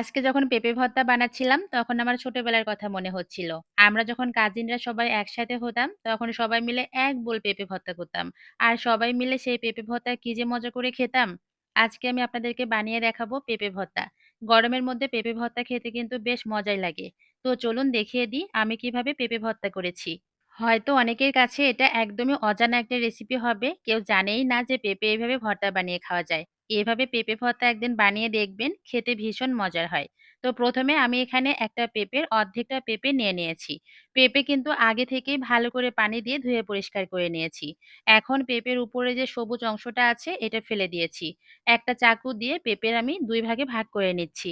আজকে যখন পেঁপে ভর্তা বানাচ্ছিলাম, তখন আমার ছোটবেলার কথা মনে হচ্ছিল। আমরা যখন কাজিনরা সবাই একসাথে হতাম, তখন সবাই মিলে এক বোল পেঁপে ভর্তা করতাম। আর সবাই মিলে সেই পেঁপে ভর্তা কি যে মজা করে খেতাম! আজকে আমি আপনাদেরকে বানিয়ে দেখাবো পেঁপে ভর্তা। গরমের মধ্যে পেঁপে ভর্তা খেতে কিন্তু বেশ মজাই লাগে। তো চলুন দেখিয়ে দিই আমি কীভাবে পেঁপে ভর্তা করেছি। হয়তো অনেকের কাছে এটা একদমই অজানা একটা রেসিপি হবে। কেউ জানেই না যে পেঁপে এইভাবে ভর্তা বানিয়ে খাওয়া যায়। এভাবে পেঁপে ভর্তা একদিন বানিয়ে দেখবেন, খেতে ভীষণ মজার হয়। তো প্রথমে আমি এখানে একটা পেঁপের অর্ধেকটা পেঁপে নিয়ে নিয়েছি। পেঁপে কিন্তু আগে থেকেই ভালো করে পানি দিয়ে ধুয়ে পরিষ্কার করে নিয়েছি। এখন পেঁপের উপরে যে সবুজ অংশটা আছে এটা ফেলে দিয়েছি। একটা চাকু দিয়ে পেঁপের আমি দুই ভাগে ভাগ করে নিচ্ছি।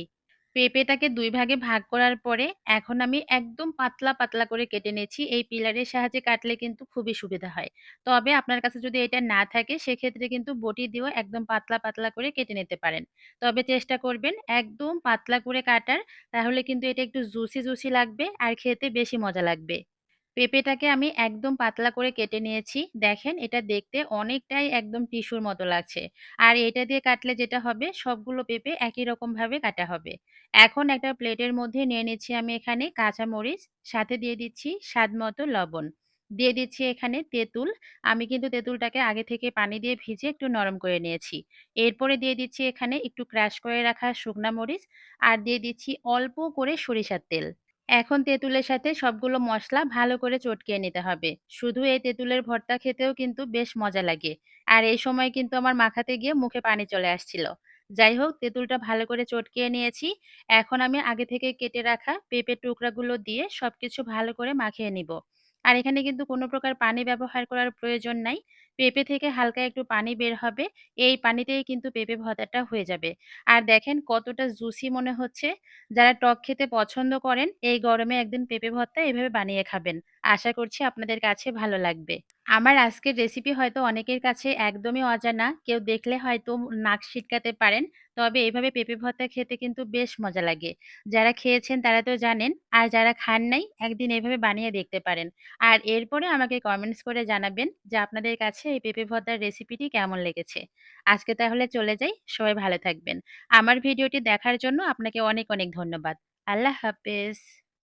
পেঁপেটাকে দুই ভাগে ভাগ করার পরে এখন আমি একদম পাতলা, পাতলা করে কেটে নেছি এই পিলারের সাহায্যে কাটলে কিন্তু খুবই সুবিধা হয়। তবে আপনার কাছে যদি এটা না থাকে সেক্ষেত্রে কিন্তু বটি দিয়েও একদম পাতলা, পাতলা করে কেটে নিতে পারেন। তবে চেষ্টা করবেন একদম পাতলা করে কাটার, তাহলে কিন্তু এটা একটু জুসি, জুসি লাগবে আর খেতে বেশি মজা লাগবে। পেঁপেটাকে আমি একদম পাতলা করে কেটে নিয়েছি। দেখেন এটা দেখতে অনেকটাই একদম টিস্যুর মতো লাগছে। আর এটা দিয়ে কাটলে যেটা হবে সবগুলো পেঁপে একই রকমভাবে কাটা হবে। এখন একটা প্লেটের মধ্যে নিয়ে নিচ্ছি আমি এখানে কাঁচামরিচ, সাথে দিয়ে দিচ্ছি স্বাদ মতো লবণ। দিয়ে দিচ্ছি এখানে তেঁতুল। আমি কিন্তু তেঁতুলটাকে আগে থেকে পানি দিয়ে ভিজে একটু নরম করে নিয়েছি। এরপরে দিয়ে দিচ্ছি এখানে একটু ক্রাশ করে রাখা শুকনা মরিচ আর দিয়ে দিচ্ছি অল্প করে সরিষার তেল। এখন তেঁতুলের সাথে সবগুলো মশলা ভালো করে চটকিয়ে নিতে হবে। শুধু এই তেঁতুলের ভর্তা খেতেও কিন্তু বেশ মজা লাগে। আর এই সময় কিন্তু আমার মাখাতে গিয়ে মুখে পানি চলে আসছিল। যাই হোক, তেঁতুলটা ভালো করে চটকিয়ে নিয়েছি। এখন আমি আগে থেকে কেটে রাখা পেঁপের টুকরাগুলো দিয়ে সবকিছু ভালো করে মাখিয়ে নিব। আর এখানে কিন্তু কোনো প্রকার পানি ব্যবহার করার প্রয়োজন নাই। পেঁপে থেকে হালকা একটু পানি বের হবে। এই পানিতেই কিন্তু পেঁপে ভর্তাটা হয়ে যাবে। আর দেখেন কতটা জুসি মনে হচ্ছে। যারা টক খেতে পছন্দ করেন, এই গরমে একদিন পেঁপে ভর্তা এভাবে বানিয়ে খাবেন। আশা করছি আপনাদের কাছে ভালো লাগবে। আমার আজকের রেসিপি হয়তো অনেকের কাছে একদমই অজানা। কেউ দেখলে হয়তো নাক সিটকাতে পারেন। তবে এভাবে পেঁপে ভর্তা খেতে কিন্তু বেশ মজা লাগে। যারা খেয়েছেন তারা তো জানেন। আর যারা খান নাই, একদিন এভাবে বানিয়ে দেখতে পারেন। আর এরপরে আমাকে কমেন্টস করে জানাবেন যে আপনাদের কাছে এই পেঁপে ভর্তার রেসিপিটি কেমন লেগেছে। আজকে তাহলে চলে যাই। সবাই ভালো থাকবেন। আমার ভিডিওটি দেখার জন্য আপনাকে অনেক, অনেক ধন্যবাদ। আল্লাহ হাফেজ।